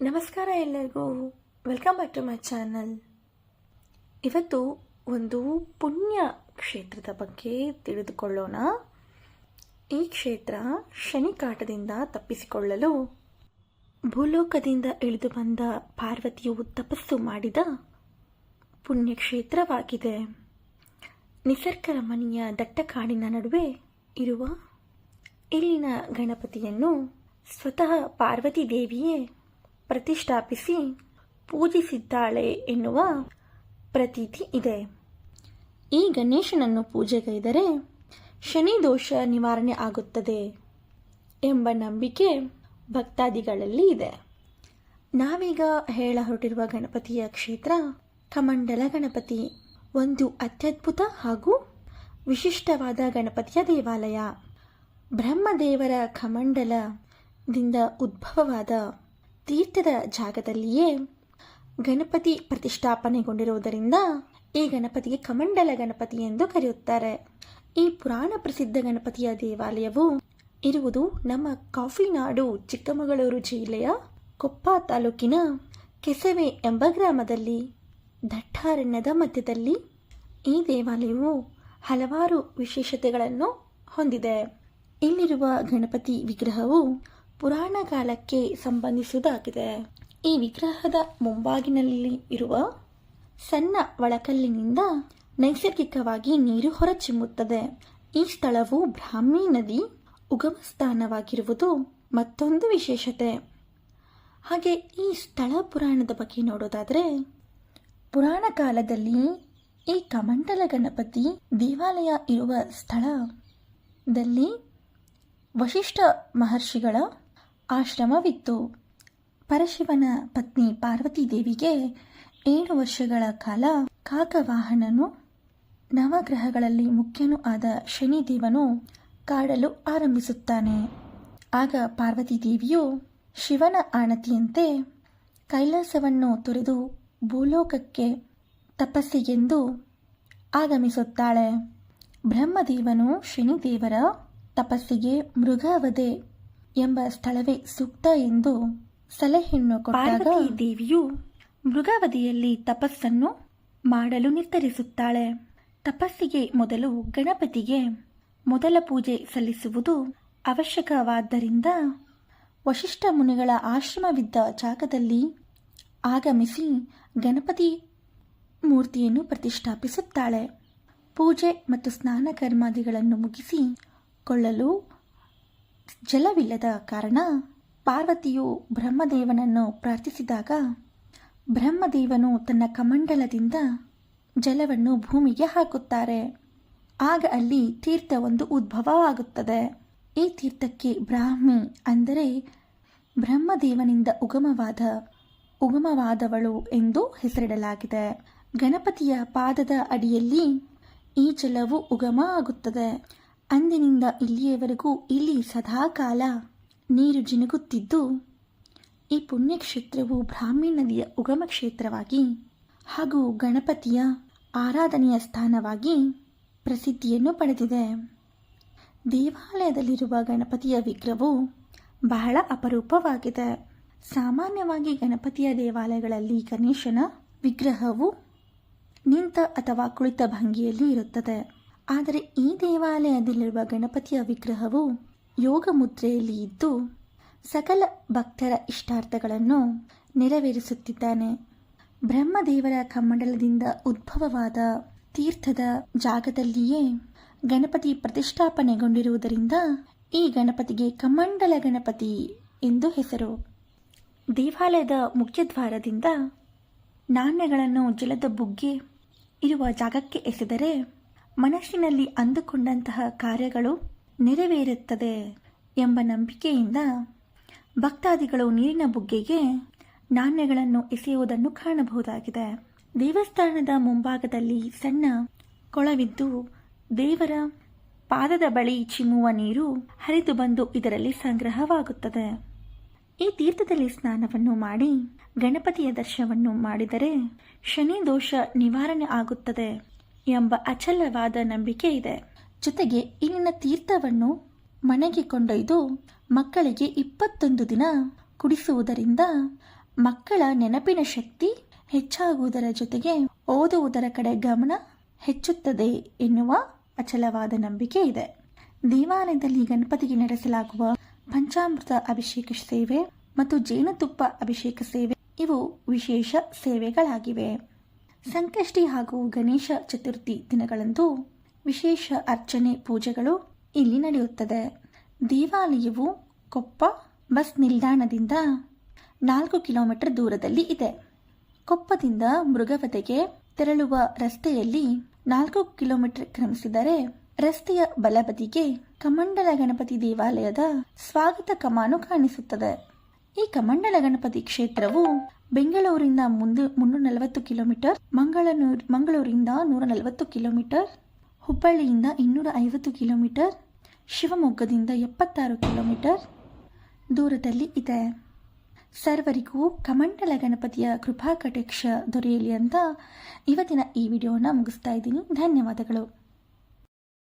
ನಮಸ್ಕಾರ ಎಲ್ಲರಿಗೂ. Welcome back to my channel ಇವತ್ತು ಒಂದು ಪುಣ್ಯ ಕ್ಷೇತ್ರದ ಬಗ್ಗೆ ತಿಳಿದುಕೊಳ್ಳೋಣ. ಈ ಕ್ಷೇತ್ರ ಶನಿ ಕಾಟದಿಂದ ತಪ್ಪಿಸಿಕೊಳ್ಳಲು ಭೂಲೋಕದಿಂದ ಇಳಿದು ಬಂದ ಪಾರ್ವತಿಯು ತಪಸ್ಸು ಮಾಡಿದ ಪುಣ್ಯಕ್ಷೇತ್ರವಾಗಿದೆ ನಿಸರ್ಗ ರಮಣೀಯ ದಟ್ಟ ಕಾಡಿನ ನಡುವೆ ಇರುವ ಇಲ್ಲಿನ ಗಣಪತಿಯನ್ನು ಸ್ವತಃ ಪಾರ್ವತಿ ದೇವಿಯೇ ಪ್ರತಿಷ್ಠಾಪಿಸಿ ಪೂಜಿಸಿದ್ದಾಳೆ ಎನ್ನುವ ಪ್ರತೀತಿ ಇದೆ. ಈ ಗಣೇಶನನ್ನು ಪೂಜೆಗೈದರೆ ಶನಿ ದೋಷ ನಿವಾರಣೆ ಆಗುತ್ತದೆ ಎಂಬ ನಂಬಿಕೆ ಭಕ್ತಾದಿಗಳಲ್ಲಿ ಇದೆ. ನಾವೀಗ ಹೇಳ ಹೊರಟಿರುವ ಗಣಪತಿಯ ಕ್ಷೇತ್ರ ಕಮಂಡಲ ಗಣಪತಿ, ಒಂದು ಅತ್ಯದ್ಭುತ ಹಾಗೂ ವಿಶಿಷ್ಟವಾದ ಗಣಪತಿಯ ದೇವಾಲಯ. ಬ್ರಹ್ಮದೇವರ ಕಮಂಡಲದಿಂದ ಉದ್ಭವವಾದ ತೀರ್ಥದ ಜಾಗದಲ್ಲಿಯೇ ಗಣಪತಿ ಪ್ರತಿಷ್ಠಾಪನೆಗೊಂಡಿರುವುದರಿಂದ ಈ ಗಣಪತಿಗೆ ಕಮಂಡಲ ಗಣಪತಿ ಎಂದು ಕರೆಯುತ್ತಾರೆ. ಈ ಪುರಾಣ ಪ್ರಸಿದ್ಧ ಗಣಪತಿಯ ದೇವಾಲಯವು ಇರುವುದು ನಮ್ಮ ಕಾಫಿ ನಾಡು ಚಿಕ್ಕಮಗಳೂರು ಜಿಲ್ಲೆಯ ಕೊಪ್ಪ ತಾಲೂಕಿನ ಕೆಸವೆ ಎಂಬ ಗ್ರಾಮದಲ್ಲಿ. ದಟ್ಟಾರಣ್ಯದ ಮಧ್ಯದಲ್ಲಿ ಈ ದೇವಾಲಯವು ಹಲವಾರು ವಿಶೇಷತೆಗಳನ್ನು ಹೊಂದಿದೆ. ಇಲ್ಲಿರುವ ಗಣಪತಿ ವಿಗ್ರಹವು ಪುರಾಣ ಕಾಲಕ್ಕೆ ಸಂಬಂಧಿಸುವುದಾಗಿದೆ. ಈ ವಿಗ್ರಹದ ಮುಂಬಾಗಿನಲ್ಲಿ ಇರುವ ಸಣ್ಣ ಒಳಕಲ್ಲಿನಿಂದ ನೈಸರ್ಗಿಕವಾಗಿ ನೀರು ಹೊರಚಿಮ್ಮುತ್ತದೆ. ಈ ಸ್ಥಳವು ಬ್ರಾಹ್ಮಿ ನದಿ ಉಗಮ ಸ್ಥಾನವಾಗಿರುವುದು ಮತ್ತೊಂದು ವಿಶೇಷತೆ. ಹಾಗೆ ಈ ಸ್ಥಳ ಪುರಾಣದ ಬಗ್ಗೆ ನೋಡೋದಾದರೆ, ಪುರಾಣ ಕಾಲದಲ್ಲಿ ಈ ಕಮಂಡಲ ಗಣಪತಿ ದೇವಾಲಯ ಇರುವ ಸ್ಥಳದಲ್ಲಿ ವಶಿಷ್ಠ ಮಹರ್ಷಿಗಳ ಆಶ್ರಮವಿತ್ತು. ಪರಶಿವನ ಪತ್ನಿ ಪಾರ್ವತಿ ದೇವಿಗೆ ಏಳು ವರ್ಷಗಳ ಕಾಲ ಕಾಕವಾಹನನು ನವಗ್ರಹಗಳಲ್ಲಿ ಮುಖ್ಯನೂ ಆದ ಶನಿದೇವನು ಕಾಡಲು ಆರಂಭಿಸುತ್ತಾನೆ. ಆಗ ಪಾರ್ವತಿ ದೇವಿಯು ಶಿವನ ಆಣತಿಯಂತೆ ಕೈಲಾಸವನ್ನು ತೊರೆದು ಭೂಲೋಕಕ್ಕೆ ತಪಸ್ಸಿಗೆಂದು ಆಗಮಿಸುತ್ತಾಳೆ. ಬ್ರಹ್ಮದೇವನು ಶನಿದೇವರ ತಪಸ್ಸಿಗೆ ಮೃಗವಧೆ ಎಂಬ ಸ್ಥಳವೇ ಸೂಕ್ತ ಎಂದು ಸಲಹೆಯನ್ನು ಕೊಟ್ಟಾಗ ದೇವಿಯು ಮೃಗಾವಧಿಯಲ್ಲಿ ತಪಸ್ಸನ್ನು ಮಾಡಲು ನಿರ್ಧರಿಸುತ್ತಾಳೆ. ತಪಸ್ಸಿಗೆ ಮೊದಲು ಗಣಪತಿಗೆ ಮೊದಲ ಪೂಜೆ ಸಲ್ಲಿಸುವುದು ಅವಶ್ಯಕವಾದ್ದರಿಂದ ವಶಿಷ್ಠ ಮುನಿಗಳ ಆಶ್ರಮವಿದ್ದ ಜಾಗದಲ್ಲಿ ಆಗಮಿಸಿ ಗಣಪತಿ ಮೂರ್ತಿಯನ್ನು ಪ್ರತಿಷ್ಠಾಪಿಸುತ್ತಾಳೆ. ಪೂಜೆ ಮತ್ತು ಸ್ನಾನ ಕರ್ಮಾದಿಗಳನ್ನು ಮುಗಿಸಿಕೊಳ್ಳಲು ಜಲವಿಲ್ಲದ ಕಾರಣ ಪಾರ್ವತಿಯು ಬ್ರಹ್ಮದೇವನನ್ನು ಪ್ರಾರ್ಥಿಸಿದಾಗ ಬ್ರಹ್ಮದೇವನು ತನ್ನ ಕಮಂಡಲದಿಂದ ಜಲವನ್ನು ಭೂಮಿಗೆ ಹಾಕುತ್ತಾರೆ. ಆಗ ಅಲ್ಲಿ ತೀರ್ಥ ಒಂದು ಉದ್ಭವವಾಗುತ್ತದೆ ಈ ತೀರ್ಥಕ್ಕೆ ಬ್ರಾಹ್ಮಿ ಅಂದರೆ ಬ್ರಹ್ಮದೇವನಿಂದ ಉಗಮವಾದ ಉಗಮವಾದವಳು ಎಂದು ಹೆಸರಿಡಲಾಗಿದೆ. ಗಣಪತಿಯ ಪಾದದ ಅಡಿಯಲ್ಲಿ ಈ ಜಲವು ಉಗಮ ಆಗುತ್ತದೆ. ಅಂದಿನಿಂದ ಇಲ್ಲಿಯವರೆಗೂ ಇಲ್ಲಿ ಸದಾಕಾಲ ನೀರು ಜಿನುಗುತ್ತಿದ್ದು, ಈ ಪುಣ್ಯಕ್ಷೇತ್ರವು ಬ್ರಾಹ್ಮಿ ನದಿಯ ಉಗಮ ಕ್ಷೇತ್ರವಾಗಿ ಹಾಗೂ ಗಣಪತಿಯ ಆರಾಧನೆಯ ಸ್ಥಾನವಾಗಿ ಪ್ರಸಿದ್ಧಿಯನ್ನು ಪಡೆದಿದೆ. ದೇವಾಲಯದಲ್ಲಿರುವ ಗಣಪತಿಯ ವಿಗ್ರಹವು ಬಹಳ ಅಪರೂಪವಾಗಿದೆ. ಸಾಮಾನ್ಯವಾಗಿ ಗಣಪತಿಯ ದೇವಾಲಯಗಳಲ್ಲಿ ಗಣೇಶನ ವಿಗ್ರಹವು ನಿಂತ ಅಥವಾ ಕುಳಿತ ಭಂಗಿಯಲ್ಲಿ ಇರುತ್ತದೆ. ಆದರೆ ಈ ದೇವಾಲಯದಲ್ಲಿರುವ ಗಣಪತಿಯ ವಿಗ್ರಹವು ಯೋಗ ಮುದ್ರೆಯಲ್ಲಿ ಇದ್ದು ಸಕಲ ಭಕ್ತರ ಇಷ್ಟಾರ್ಥಗಳನ್ನು ನೆರವೇರಿಸುತ್ತಿದ್ದಾನೆ. ಬ್ರಹ್ಮದೇವರ ಕಮಂಡಲದಿಂದ ಉದ್ಭವವಾದ ತೀರ್ಥದ ಜಾಗದಲ್ಲಿಯೇ ಗಣಪತಿ ಪ್ರತಿಷ್ಠಾಪನೆಗೊಂಡಿರುವುದರಿಂದ ಈ ಗಣಪತಿಗೆ ಕಮಂಡಲ ಗಣಪತಿ ಎಂದು ಹೆಸರು. ದೇವಾಲಯದ ಮುಖ್ಯದ್ವಾರದಿಂದ ನಾಣ್ಯಗಳನ್ನು ಜಲದ ಬುಗ್ಗೆ ಇರುವ ಜಾಗಕ್ಕೆ ಎಸೆದರೆ ಮನಸ್ಸಿನಲ್ಲಿ ಅಂದುಕೊಂಡಂತಹ ಕಾರ್ಯಗಳು ನೆರವೇರುತ್ತದೆ ಎಂಬ ನಂಬಿಕೆಯಿಂದ ಭಕ್ತಾದಿಗಳು ನೀರಿನ ಬುಗ್ಗೆಗೆ ನಾಣ್ಯಗಳನ್ನು ಎಸೆಯುವುದನ್ನು ಕಾಣಬಹುದಾಗಿದೆ. ದೇವಸ್ಥಾನದ ಮುಂಭಾಗದಲ್ಲಿ ಸಣ್ಣ ಕೊಳವಿದ್ದು ದೇವರ ಪಾದದ ಬಳಿ ಚಿಮ್ಮುವ ನೀರು ಹರಿದು ಬಂದು ಇದರಲ್ಲಿ ಸಂಗ್ರಹವಾಗುತ್ತದೆ. ಈ ತೀರ್ಥದಲ್ಲಿ ಸ್ನಾನವನ್ನು ಮಾಡಿ ಗಣಪತಿಯ ದರ್ಶನವನ್ನು ಮಾಡಿದರೆ ಶನಿ ದೋಷ ನಿವಾರಣೆ ಆಗುತ್ತದೆ. ಎಂಬ ಅಚಲವಾದ ನಂಬಿಕೆ ಇದೆ. ಜೊತೆಗೆ ಇಲ್ಲಿನ ತೀರ್ಥವನ್ನು ಮನೆಗೆ ಕೊಂಡೊಯ್ದು ಮಕ್ಕಳಿಗೆ ಇಪ್ಪತ್ತೊಂದು ದಿನ ಕುಡಿಸುವುದರಿಂದ ಮಕ್ಕಳ ನೆನಪಿನ ಶಕ್ತಿ ಹೆಚ್ಚಾಗುವುದರ ಜೊತೆಗೆ ಓದುವುದರ ಕಡೆ ಗಮನ ಹೆಚ್ಚುತ್ತದೆ ಎನ್ನುವ ಅಚಲವಾದ ನಂಬಿಕೆ ಇದೆ. ದೇವಾಲಯದಲ್ಲಿ ಗಣಪತಿಗೆ ನಡೆಸಲಾಗುವ ಪಂಚಾಮೃತ ಅಭಿಷೇಕ ಸೇವೆ ಮತ್ತು ಜೇನುತುಪ್ಪ ಅಭಿಷೇಕ ಸೇವೆ ಇವು ವಿಶೇಷ ಸೇವೆಗಳಾಗಿವೆ. ಸಂಕಷ್ಟಿ ಹಾಗೂ ಗಣೇಶ ಚತುರ್ಥಿ ದಿನಗಳಂದು ವಿಶೇಷ ಅರ್ಚನೆ ಪೂಜೆಗಳು ಇಲ್ಲಿ ನಡೆಯುತ್ತದೆ. ದೇವಾಲಯವು ಕೊಪ್ಪ ಬಸ್ ನಿಲ್ದಾಣದಿಂದ ನಾಲ್ಕು ಕಿಲೋಮೀಟರ್ ದೂರದಲ್ಲಿ ಇದೆ. ಕೊಪ್ಪದಿಂದ ಮೃಗವತೆಗೆ ತೆರಳುವ ರಸ್ತೆಯಲ್ಲಿ ನಾಲ್ಕು ಕಿಲೋಮೀಟರ್ ಕ್ರಮಿಸಿದರೆ ರಸ್ತೆಯ ಬಲಬದಿಗೆ ಕಮಂಡಲ ಗಣಪತಿ ದೇವಾಲಯದ ಸ್ವಾಗತ ಕಮಾನು ಕಾಣಿಸುತ್ತದೆ. ಈ ಕಮಂಡಲ ಗಣಪತಿ ಕ್ಷೇತ್ರವು ಬೆಂಗಳೂರಿಂದ ಮುಂದೆ ಮುನ್ನೂರ ನಲವತ್ತು ಕಿಲೋಮೀಟರ್, ಮಂಗಳೂರು, ಮಂಗಳೂರಿಂದ ನೂರ ನಲವತ್ತು ಕಿಲೋಮೀಟರ್, ಹುಬ್ಬಳ್ಳಿಯಿಂದ ಇನ್ನೂರ ಐವತ್ತು ಕಿಲೋಮೀಟರ್, ಶಿವಮೊಗ್ಗದಿಂದ ಎಪ್ಪತ್ತಾರು ಕಿಲೋಮೀಟರ್ ದೂರದಲ್ಲಿ ಇದೆ. ಸರ್ವರಿಗೂ ಕಮಂಡಲ ಗಣಪತಿಯ ಕೃಪಾ ಕಟಾಕ್ಷ ದೊರೆಯಲಿ ಅಂತ ಇವತ್ತಿನ ಈ ವಿಡಿಯೋನ ಮುಗಿಸ್ತಾ ಇದ್ದೀನಿ. ಧನ್ಯವಾದಗಳು.